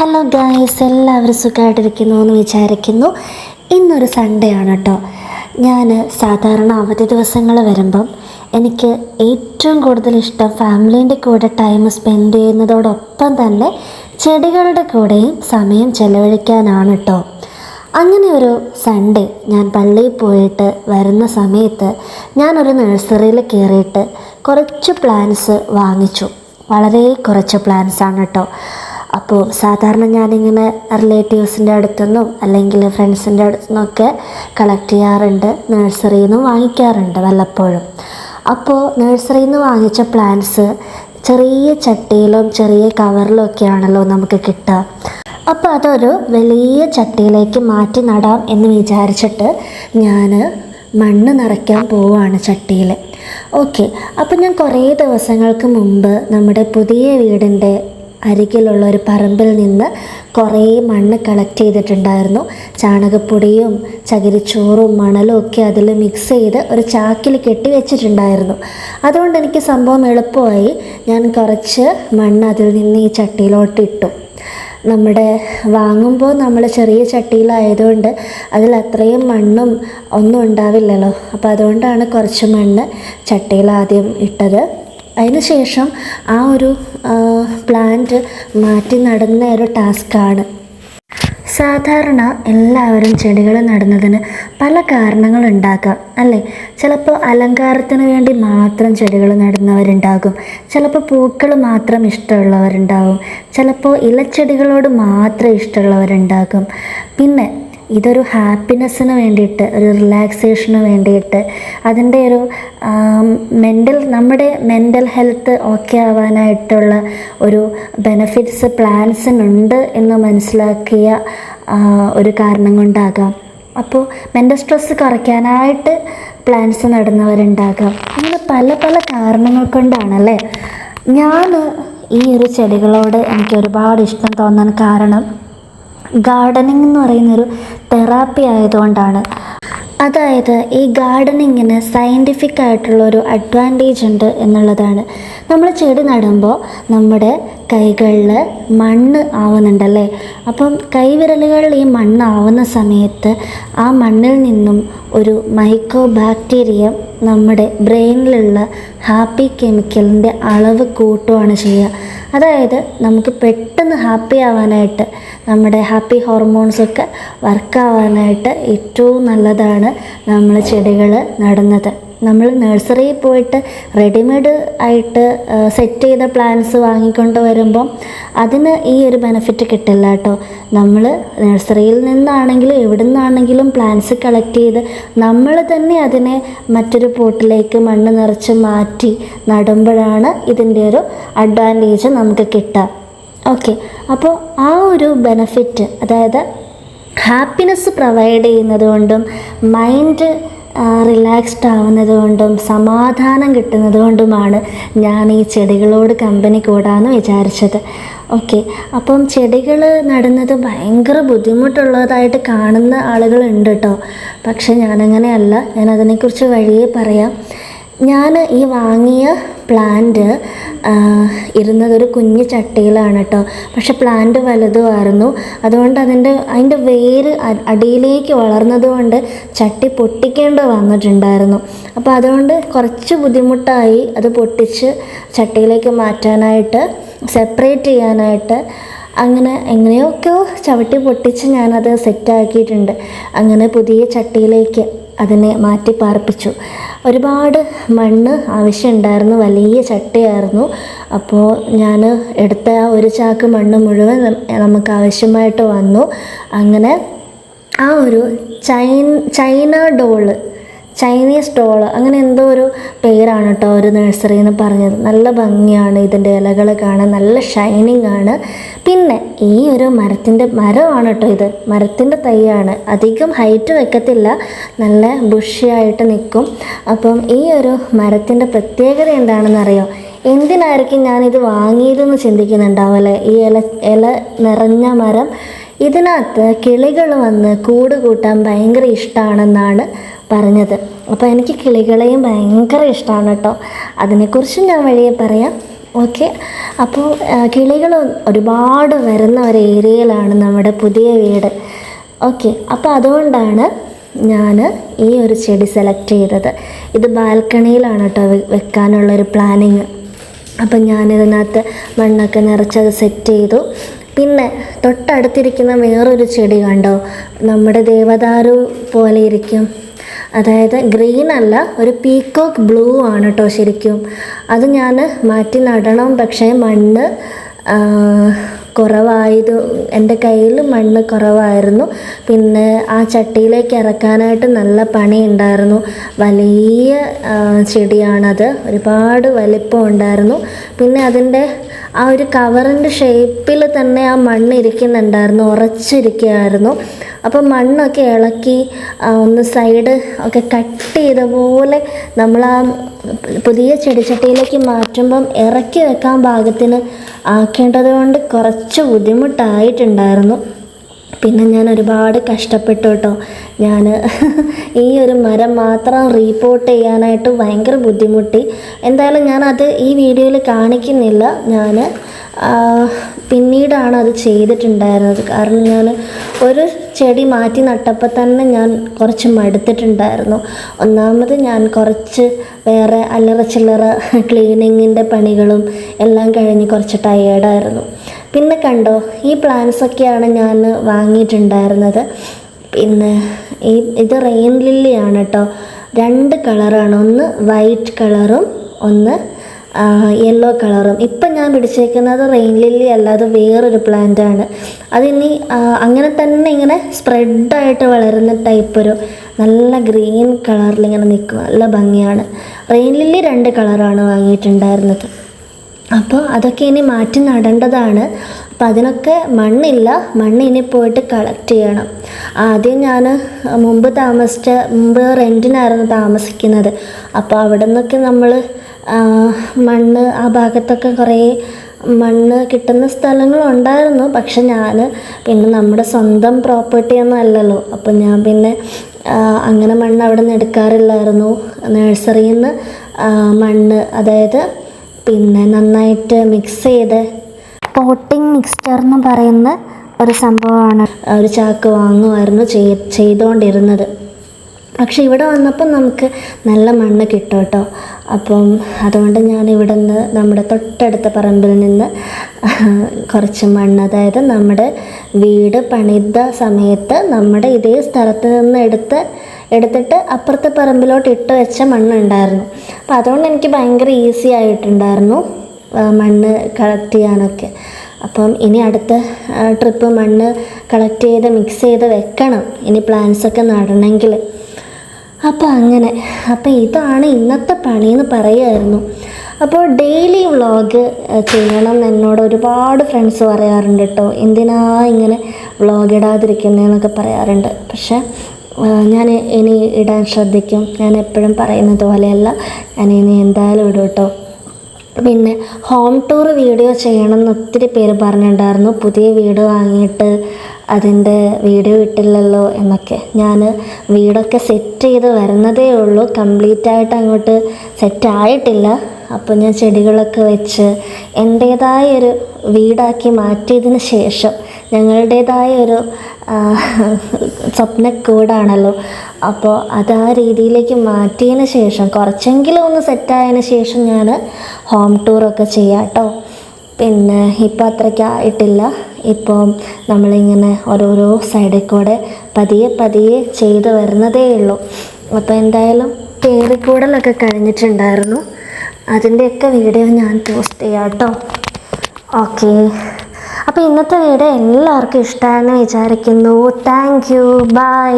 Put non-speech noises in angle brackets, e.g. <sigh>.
Hello guys എല്ലാവരും സുഖമായിട്ടിരിക്കുന്നു എന്ന് വിചാരിക്കുന്നു. ഇന്നൊരു സൺഡേ ആണ് കേട്ടോ ഞാൻ സാധാരണ അവധി ദിവസങ്ങൾ വരുമ്പം എനിക്ക് ഏറ്റവും കൂടുതൽ ഇഷ്ടം ഫാമിലീന്റെ കൂടെ ടൈം സ്പെൻഡ് ചെയ്യുന്നതോടൊപ്പം തന്നെ ചെടികളുടെ കൂടെയും സമയം ചെലവഴിക്കാനാണ് കേട്ടോ അങ്ങനെ ഒരു സൺഡേ ഞാൻ പള്ളിയിൽ പോയിട്ട് വരുന്ന സമയത്ത് ഞാനൊരു നഴ്സറിയിൽ കയറിയിട്ട് കുറച്ച് പ്ലാന്റ്സ് വാങ്ങിച്ചു. വളരെ കുറച്ച് പ്ലാന്റ്സ് ആണ് കേട്ടോ അപ്പോൾ സാധാരണ ഞാനിങ്ങനെ റിലേറ്റീവ്സിന്റെ അടുത്തുനിന്നും അല്ലെങ്കിൽ ഫ്രണ്ട്സിന്റെ അടുത്തുനിന്നൊക്കെ കളക്ട് ചെയ്യാറുണ്ട്. നഴ്സറിയിൽ നിന്നും വാങ്ങിക്കാറുണ്ട് വല്ലപ്പോഴും. അപ്പോൾ നഴ്സറിയിൽ നിന്ന് വാങ്ങിച്ച പ്ലാന്റ്സ് ചെറിയ ചട്ടിയിലും ചെറിയ കവറിലും ഒക്കെയാണല്ലോ നമുക്ക് കിട്ടുക. അപ്പോൾ അതൊരു വലിയ ചട്ടിയിലേക്ക് മാറ്റി നടാം എന്ന് വിചാരിച്ചിട്ട് ഞാൻ മണ്ണ് നിറയ്ക്കാൻ പോവുകയാണ് ചട്ടിയിൽ. ഓക്കെ അപ്പോൾ ഞാൻ കുറേ ദിവസങ്ങൾക്ക് മുമ്പ് നമ്മുടെ പുതിയ വീടിന്റെ അരികിലുള്ള ഒരു പറമ്പിൽ നിന്ന് കുറേ മണ്ണ് കളക്ട് ചെയ്തിട്ടുണ്ടായിരുന്നു. ചാണകപ്പൊടിയും ചകിരിച്ചോറും മണലും ഒക്കെ അതിൽ മിക്സ് ചെയ്ത് ഒരു ചാക്കിൽ കെട്ടി വെച്ചിട്ടുണ്ടായിരുന്നു. അതുകൊണ്ട് എനിക്ക് സംഭവം എളുപ്പമായി. ഞാൻ കുറച്ച് മണ്ണ് അതിൽ നിന്ന് ഈ ചട്ടിയിലോട്ട് ഇട്ടു. നമ്മുടെ വാങ്ങുമ്പോൾ നമ്മൾ ചെറിയ ചട്ടിയിലായതുകൊണ്ട് അതിൽ അത്രയും മണ്ണും ഒന്നും ഉണ്ടാവില്ലല്ലോ. അപ്പോൾ അതുകൊണ്ടാണ് കുറച്ച് മണ്ണ് ചട്ടിയിൽ ആദ്യം ഇട്ടത്. അതിനുശേഷം ആ ഒരു പ്ലാന്റ് മാറ്റി നടുന്ന ഒരു ടാസ്ക്കാണ് സാധാരണ എല്ലാവരും ചെടികൾ നടുന്നതിന് പല കാരണങ്ങൾ ഉണ്ടാക്കാം അല്ലേ? ചിലപ്പോൾ അലങ്കാരത്തിന് വേണ്ടി മാത്രം ചെടികൾ നടുന്നവരുണ്ടാകും. ചിലപ്പോൾ പൂക്കൾ മാത്രം ഇഷ്ടമുള്ളവരുണ്ടാകും. ചിലപ്പോൾ ഇലച്ചെടികളോട് മാത്രം ഇഷ്ടമുള്ളവരുണ്ടാകും. പിന്നെ ഇതൊരു ഹാപ്പിനെസ്സിന് വേണ്ടിയിട്ട് ഒരു റിലാക്സേഷന് വേണ്ടിയിട്ട് അതിന്റെ ഒരു മെന്റൽ നമ്മുടെ മെന്റൽ ഹെൽത്ത് ഓക്കെ ആവാനായിട്ടുള്ള ഒരു ബെനഫിറ്റ്സ് പ്ലാൻസിനുണ്ട് എന്ന് മനസ്സിലാക്കിയ ഒരു കാരണം കൊണ്ടാകാം. അപ്പോൾ മെന്റൽ സ്ട്രെസ്സ് കുറയ്ക്കാനായിട്ട് പ്ലാൻസ് നടുന്നവരുണ്ടാകാം. അങ്ങനെ പല പല കാരണങ്ങൾ കൊണ്ടാണല്ലേ? ഞാൻ ഈ ഒരു ചെടികളോട് എനിക്ക് ഒരുപാട് ഇഷ്ടം തോന്നാൻ കാരണം ഗാർഡനിങ് എന്ന് പറയുന്നൊരു തെറാപ്പി ആയതുകൊണ്ടാണ്. അതായത് ഈ ഗാർഡനിങ്ങിന് സയന്റിഫിക് ആയിട്ടുള്ള ഒരു അഡ്വാന്റേജ് ഉണ്ട് എന്നുള്ളതാണ്. നമ്മൾ ചെടി നടുമ്പോൾ നമ്മുടെ കൈകളിൽ മണ്ണ് ആവുന്നുണ്ടല്ലേ? അപ്പം കൈവിരലുകളിൽ ഈ മണ്ണ് ആവുന്ന സമയത്ത് ആ മണ്ണിൽ നിന്നും ഒരു മൈക്രോ ബാക്ടീരിയ നമ്മുടെ ബ്രെയിനിലുള്ള ഹാപ്പി കെമിക്കലിന്റെ അളവ് കൂട്ടുകയാണ് ചെയ്യുക. അതായത് നമുക്ക് പെട്ടെന്ന് ഹാപ്പി ആവാനായിട്ട് നമ്മുടെ ഹാപ്പി ഹോർമോൺസൊക്കെ വർക്കാവാനായിട്ട് ഏറ്റവും നല്ലതാണ് നമ്മൾ ചെടികൾ നടുന്നത്. നമ്മൾ നഴ്സറിയിൽ പോയിട്ട് റെഡിമെയ്ഡ് ആയിട്ട് സെറ്റ് ചെയ്ത പ്ലാന്റ്സ് വാങ്ങിക്കൊണ്ട് വരുമ്പം അതിന് ഈ ഒരു ബെനിഫിറ്റ് കിട്ടില്ല കേട്ടോ. നമ്മൾ നഴ്സറിയിൽ നിന്നാണെങ്കിലും എവിടെ നിന്നാണെങ്കിലും പ്ലാന്റ്സ് കളക്ട് ചെയ്ത് നമ്മൾ തന്നെ അതിനെ മറ്റൊരു പോട്ടിലേക്ക് മണ്ണ് നിറച്ച് മാറ്റി നടുമ്പോഴാണ് ഇതിന്റെ ഒരു അഡ്വാന്റേജ് നമുക്ക് കിട്ടുക. ഓക്കെ അപ്പോൾ ആ ഒരു ബെനഫിറ്റ് അതായത് ഹാപ്പിനെസ് പ്രൊവൈഡ് ചെയ്യുന്നത് കൊണ്ടും മൈൻഡ് റിലാക്സ്ഡ് ആവുന്നത് കൊണ്ടും സമാധാനം കിട്ടുന്നത് കൊണ്ടുമാണ് ഞാൻ ഈ ചെടികളോട് കമ്പനി കൂടാമെന്ന് വിചാരിച്ചത്. ഓക്കെ അപ്പം ചെടികൾ നടുന്നത് ഭയങ്കര ബുദ്ധിമുട്ടുള്ളതായിട്ട് കാണുന്ന ആളുകളുണ്ട് കേട്ടോ പക്ഷെ ഞാനങ്ങനെയല്ല ഞാൻ അതിനെക്കുറിച്ച് വഴിയേ പറയാം. ഞാൻ ഈ വാങ്ങിയ പ്ലാന്റ് ഇരുന്നത് ഒരു കുഞ്ഞു ചട്ടിയിലാണ് കേട്ടോ പക്ഷെ പ്ലാന്റ് വലുതുമായിരുന്നു. അതുകൊണ്ട് അതിന്റെ അതിന്റെ വേര് അടിയിലേക്ക് വളർന്നതുകൊണ്ട് ചട്ടി പൊട്ടിക്കേണ്ടി വന്നിട്ടുണ്ടായിരുന്നു. അപ്പോൾ അതുകൊണ്ട് കുറച്ച് ബുദ്ധിമുട്ടായി അത് പൊട്ടിച്ച് ചട്ടിയിലേക്ക് മാറ്റാനായിട്ട് സെപ്പറേറ്റ് ചെയ്യാനായിട്ട് അങ്ങനെ എങ്ങനെയൊക്കെയോ ചവിട്ടി പൊട്ടിച്ച് ഞാനത് സെറ്റാക്കിയിട്ടുണ്ട് അങ്ങനെ പുതിയ ചട്ടിയിലേക്ക്. അതിനെ മാറ്റി പാർപ്പിച്ചു ഒരുപാട് മണ്ണ് ആവശ്യമുണ്ടായിരുന്നു വലിയ ചട്ടിയായിരുന്നു. അപ്പോൾ ഞാൻ എടുത്ത ആ ഒരു ചാക്ക് മണ്ണ് മുഴുവൻ നമുക്ക് ആവശ്യമായിട്ട് വന്നു. അങ്ങനെ ആ ഒരു ചൈൻ ചൈന ഡോൾ ചൈനീസ് ഡോൾ അങ്ങനെ എന്തോ ഒരു പേരാണ് കേട്ടോ ഒരു നഴ്സറി എന്ന് പറഞ്ഞത്. നല്ല ഭംഗിയാണ് ഇതിന്റെ ഇലകൾ കാണാൻ. നല്ല ഷൈനിങ് ആണ്. പിന്നെ ഈ ഒരു മരത്തിന്റെ മരമാണ് കേട്ടോ ഇത്. മരത്തിന്റെ തൈയാണ്. അധികം ഹൈറ്റ് വെക്കത്തില്ല. നല്ല ബുഷിയായിട്ട് നിൽക്കും അപ്പം ഈ ഒരു മരത്തിന്റെ പ്രത്യേകത എന്താണെന്നറിയോ എന്തിനായിരിക്കും ഞാനിത് വാങ്ങിയതെന്ന് ചിന്തിക്കുന്നുണ്ടാവല്ലേ ഈ ഇല ഇല നിറഞ്ഞ മരം. ഇതിനകത്ത് കിളികൾ വന്ന് കൂട് കൂട്ടാൻ ഭയങ്കര ഇഷ്ടമാണെന്നാണ് പറഞ്ഞത്. അപ്പോൾ എനിക്ക് കിളികളെയും ഭയങ്കര ഇഷ്ടമാണ് കേട്ടോ. അതിനെക്കുറിച്ചും ഞാൻ വഴിയെ പറയാം. ഓക്കെ. അപ്പോൾ കിളികൾ ഒരുപാട് വരുന്ന ഒരു ഏരിയയിലാണ് നമ്മുടെ പുതിയ വീട്. ഓക്കെ. അപ്പോൾ അതുകൊണ്ടാണ് ഞാൻ ഈ ഒരു ചെടി സെലക്ട് ചെയ്തത്. ഇത് ബാൽക്കണിയിലാണ് കേട്ടോ വെക്കാനുള്ളൊരു പ്ലാനിങ്. അപ്പം ഞാനിതിനകത്ത് മണ്ണൊക്കെ നിറച്ചത് സെറ്റ് ചെയ്തു. പിന്നെ തൊട്ടടുത്തിരിക്കുന്ന വേറൊരു ചെടി കണ്ടോ? നമ്മുടെ ദേവദാരു പോലെ ഇരിക്കും. അതായത് ഗ്രീൻ അല്ല ഒരു പീക്കോക്ക് ബ്ലൂ ആണ് കേട്ടോ ശരിക്കും. അത് ഞാൻ മാറ്റി നടണം പക്ഷേ മണ്ണ് കുറവായത് എന്റെ കയ്യിൽ മണ്ണ് കുറവായിരുന്നു. പിന്നെ ആ ചട്ടിയിലേക്ക് ഇറക്കാനായിട്ട് നല്ല പണി ഉണ്ടായിരുന്നു. വലിയ ചെടിയാണത്. ഒരുപാട് വലിപ്പം ഉണ്ടായിരുന്നു. പിന്നെ അതിന്റെ ആ ഒരു കവറിന്റെ ഷേപ്പിൽ തന്നെ ആ മണ്ണ് ഇരിക്കുന്നുണ്ടായിരുന്നു ഉറച്ചിരിക്കുകയായിരുന്നു. അപ്പോൾ മണ്ണൊക്കെ ഇളക്കി ഒന്ന് സൈഡ് ഒക്കെ കട്ട് ചെയ്ത പോലെ നമ്മൾ ആ പുതിയ ചെടിച്ചട്ടിയിലേക്ക് മാറ്റുമ്പം ഇറക്കി വെക്കാൻ പാകത്തിന് ആക്കേണ്ടത് കൊണ്ട് കുറച്ച് ബുദ്ധിമുട്ടായിട്ടുണ്ടായിരുന്നു. പിന്നെ ഞാൻ ഒരുപാട് കഷ്ടപ്പെട്ടു കേട്ടോ. ഞാൻ ഈ ഒരു മരം മാത്രം റീപ്പോർട്ട് ചെയ്യാനായിട്ട് ഭയങ്കര ബുദ്ധിമുട്ടി. എന്തായാലും ഞാനത് ഈ വീഡിയോയിൽ കാണിക്കുന്നില്ല. ഞാൻ പിന്നീടാണ് അത് ചെയ്തിട്ടുണ്ടായിരുന്നത്. കാരണം ഞാൻ ഒരു ചെടി മാറ്റി നട്ടപ്പോൾ തന്നെ ഞാൻ കുറച്ച് മടുത്തിട്ടുണ്ടായിരുന്നു. ഒന്നാമത് ഞാൻ കുറച്ച് വേറെ അല്ലറ ചില്ലറ ക്ലീനിങ്ങിന്റെ പണികളും എല്ലാം കഴിഞ്ഞ് കുറച്ച് ടയേർഡായിരുന്നു പിന്നെ കണ്ടോ ഈ പ്ലാന്റ്സൊക്കെയാണ് ഞാൻ വാങ്ങിയിട്ടുണ്ടായിരുന്നത്. പിന്നെ ഈ ഇത് റെയിൻ ലില്ലിയാണ് കേട്ടോ രണ്ട് കളറാണ് ഒന്ന് വൈറ്റ് കളറും ഒന്ന് യെല്ലോ കളറും ഇപ്പം ഞാൻ പിടിച്ചേക്കുന്നത് റെയിൻ ലില്ലി അല്ല അത് വേറൊരു പ്ലാന്റ് ആണ്. അതിനി അങ്ങനെ തന്നെ ഇങ്ങനെ സ്പ്രെഡായിട്ട് വളരുന്ന ടൈപ്പ് ഒരു നല്ല ഗ്രീൻ കളറിൽ ഇങ്ങനെ നിൽക്കും നല്ല ഭംഗിയാണ്. റെയിൻ ലില്ലി രണ്ട് കളറാണ് വാങ്ങിയിട്ടുണ്ടായിരുന്നത്. അപ്പോൾ അതൊക്കെ ഇനി മാറ്റി നടേണ്ടതാണ്. അപ്പം അതിനൊക്കെ മണ്ണില്ല. മണ്ണ് ഇനി പോയിട്ട് കളക്ട് ചെയ്യണം. ആദ്യം ഞാൻ മുമ്പ് താമസിച്ച മുമ്പ് റെന്റിനായിരുന്നു താമസിക്കുന്നത്. അപ്പോൾ അവിടെ നിന്നൊക്കെ നമ്മൾ മണ്ണ് ആ ഭാഗത്തൊക്കെ കുറേ മണ്ണ് കിട്ടുന്ന സ്ഥലങ്ങളുണ്ടായിരുന്നു. പക്ഷെ ഞാൻ പിന്നെ നമ്മുടെ സ്വന്തം പ്രോപ്പർട്ടി ഒന്നും അല്ലല്ലോ. അപ്പം ഞാൻ പിന്നെ അങ്ങനെ മണ്ണ് അവിടെ നിന്ന് എടുക്കാറില്ലായിരുന്നു നഴ്സറിയിൽ നിന്ന് മണ്ണ് അതായത് പിന്നെ നന്നായിട്ട് മിക്സ് ചെയ്ത് പോട്ടിംഗ് മിക്സ്ചർ എന്ന് പറയുന്ന ഒരു സംഭവമാണ് ഒരു ചാക്ക് വാങ്ങുമായിരുന്നു ചെയ് ചെയ്തുകൊണ്ടിരുന്നത് പക്ഷേ ഇവിടെ വന്നപ്പം നമുക്ക് നല്ല മണ്ണ് കിട്ടും കേട്ടോ അപ്പം അതുകൊണ്ട് ഞാൻ ഇവിടെ നിന്ന് നമ്മുടെ തൊട്ടടുത്ത പറമ്പിൽ നിന്ന് <laughs> കുറച്ച് മണ്ണ് അതായത് നമ്മുടെ വീട് പണിത സമയത്ത് നമ്മുടെ ഇതേ സ്ഥലത്ത് നിന്ന് എടുത്ത് എടുത്തിട്ട് അപ്പുറത്തെ പറമ്പിലോട്ട് ഇട്ട് വെച്ച മണ്ണുണ്ടായിരുന്നു. അപ്പോൾ അതുകൊണ്ട് എനിക്ക് ഭയങ്കര ഈസി ആയിട്ടുണ്ടായിരുന്നു മണ്ണ് കളക്ട് ചെയ്യാനൊക്കെ. അപ്പം ഇനി അടുത്ത ട്രിപ്പ് മണ്ണ് കളക്ട് ചെയ്ത് മിക്സ് ചെയ്ത് വെക്കണം. ഇനി പ്ലാന്റ്സ് ഒക്കെ നടണമെങ്കിൽ അപ്പോൾ അങ്ങനെ. അപ്പോൾ ഇതാണ് ഇന്നത്തെ പണി എന്ന് പറയുമായിരുന്നു അപ്പോൾ ഡെയിലി വ്ളോഗ് ചെയ്യണം എന്ന് എന്നോട് ഒരുപാട് ഫ്രണ്ട്സ് പറയാറുണ്ട് കേട്ടോ എന്തിനാ ഇങ്ങനെ വ്ളോഗ് ഇടാതിരിക്കുന്നതെന്നൊക്കെ പറയാറുണ്ട്. പക്ഷേ ഞാൻ ഇനി ഇടാൻ ശ്രദ്ധിക്കും. ഞാൻ എപ്പോഴും പറയുന്നത് പോലെയല്ല. ഞാൻ ഇനി എന്തായാലും ഇടും കേട്ടോ പിന്നെ ഹോം ടൂർ വീഡിയോ ചെയ്യണം എന്ന് ഒത്തിരി പേര് പറഞ്ഞിട്ടുണ്ടായിരുന്നു. പുതിയ വീട് വാങ്ങിയിട്ട് അതിന്റെ വീഡിയോ ഇട്ടില്ലല്ലോ എന്നൊക്കെ. ഞാൻ വീടൊക്കെ സെറ്റ് ചെയ്ത് വരുന്നതേ ഉള്ളൂ. കംപ്ലീറ്റ് ആയിട്ട് അങ്ങോട്ട് സെറ്റ് ആയിട്ടില്ല. അപ്പോൾ ഞാൻ ചെടികളൊക്കെ വെച്ച് എന്റേതായ ഒരു വീടാക്കി മാറ്റിയതിന് ശേഷം ഞങ്ങളുടേതായ ഒരു സ്വപ്ന സ്വപ്നക്കൂടാണല്ലോ. അപ്പോൾ അത് ആ രീതിയിലേക്ക് മാറ്റിയതിന് ശേഷം കുറച്ചെങ്കിലും ഒന്ന് സെറ്റായതിന് ശേഷം ഞാൻ ഹോം ടൂറൊക്കെ ചെയ്യാം കേട്ടോ പിന്നെ ഇപ്പോൾ അത്രയ്ക്ക് ആയിട്ടില്ല. ഇപ്പോൾ നമ്മളിങ്ങനെ ഓരോരോ സൈഡിൽ കൂടെ പതിയെ പതിയെ ചെയ്ത് വരുന്നതേ ഉള്ളൂ. അപ്പോൾ എന്തായാലും കയറിക്കൂടലൊക്കെ കഴിഞ്ഞിട്ടുണ്ടായിരുന്നു. അതിന്റെയൊക്കെ വീഡിയോ ഞാൻ പോസ്റ്റ് ചെയ്യാം കേട്ടോ ഓക്കെ. അപ്പോൾ ഇന്നത്തെ വീഡിയോ എല്ലാവർക്കും ഇഷ്ടമായെന്ന് വിചാരിക്കുന്നു. Thank you by